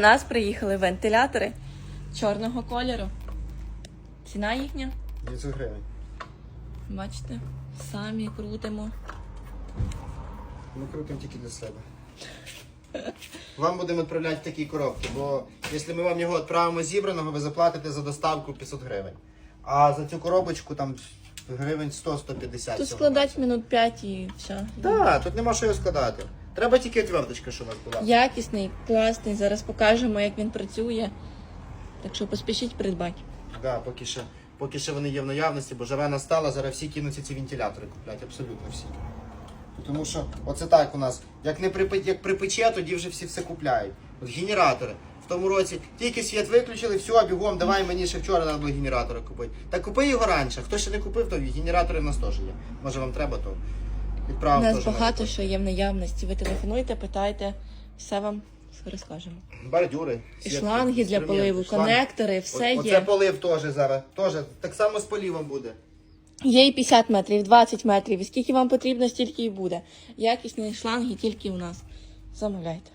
У нас приїхали вентилятори чорного кольору. Ціна їхня, 900 гривень. бачите, самі крутимо. Ми крутимо тільки для себе. Вам будемо відправляти в такі коробки, бо якщо ми вам його відправимо зібраного, ви заплатите за доставку 500 гривень. А за цю коробочку там гривень 100-150. Тут складати минут 5 і все. Так, тут нема що його складати. Треба тільки отверточка, що у вас була. Якісний, класний. Зараз покажемо, як він працює. Так що поспішіть придбати. Да, поки що, поки що вони є в наявності, бо жара настала, зараз всі кинуться ці вентилятори купляти, абсолютно всі. Тому що оце так у нас. Як не припи, як припече, тоді вже всі все купляють. От генератори. В тому році тільки світ виключили, все, бігом, давай мені ще вчора треба було генератори купити. Та купи його раніше. Хто ще не купив, то генератори в нас теж є. Може вам треба, то відправимо. У нас теж багато на що є в наявності. Ви телефонуйте, питайте, все вам розкажемо. Бордюри. І шланги для поливу, шланги. конектори, все О- Оце є. полив теж зараз. Теж так само з полівом буде. Є і 50 метрів, 20 метрів. І скільки вам потрібно, стільки і буде. Якісні шланги тільки у нас. Замовляйте.